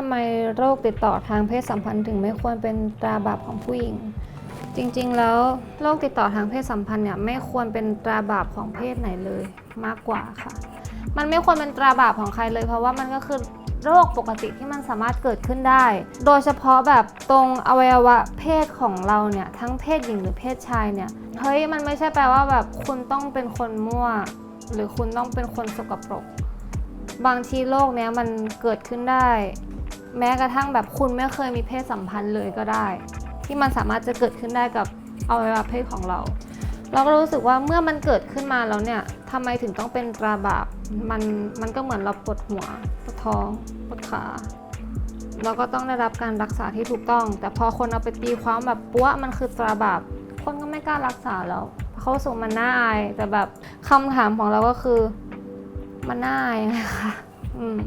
ทำไมโรคติดต่อทางเพศสัมพันธ์ถึงไม่ควรเป็นตราบาปของผู้หญิง จริงๆ แล้วโรคติดต่อทางเพศสัมพันธ์เนี่ยไม่ควรเป็นตราบาปของเพศไหนเลยมากกว่าค่ะ มันไม่ควรเป็นตราบาปของใครเลย เพราะว่ามันก็คือโรคปกติที่มันสามารถเกิดขึ้นได้ โดยเฉพาะแบบตรงอวัยวะเพศของเราเนี่ยทั้งเพศหญิงหรือเพศชายเนี่ยเฮ้ยมันไม่ใช่แปลว่าแบบคุณต้องเป็นคนมั่ว หรือคุณต้องเป็นคนสกปรก บางทีโรคเนี้ยมันเกิดขึ้นได้ แม้กระทั่งแบบคุณไม่เคยมีเพศสัมพันธ์เลยก็ได้ ที่มันสามารถจะเกิดขึ้นได้กับอวัยวะเพศของเรา เราก็รู้สึกว่าเมื่อมันเกิดขึ้นมาแล้วเนี่ยทำไมถึงต้องเป็นตราบาปมันมันก็เหมือนเราปวดหัวปวดท้องปวดขาเราก็ต้องได้รับการรักษาที่ถูกต้อง แต่พอคนเอาไปตีความแบบปั้วมันคือตราบาปคนก็ไม่กล้ารักษาแล้วเพราะเขาสูงมันน่าอายแต่แบบคำถามของเราก็คือมันน่าอายนะคะอืม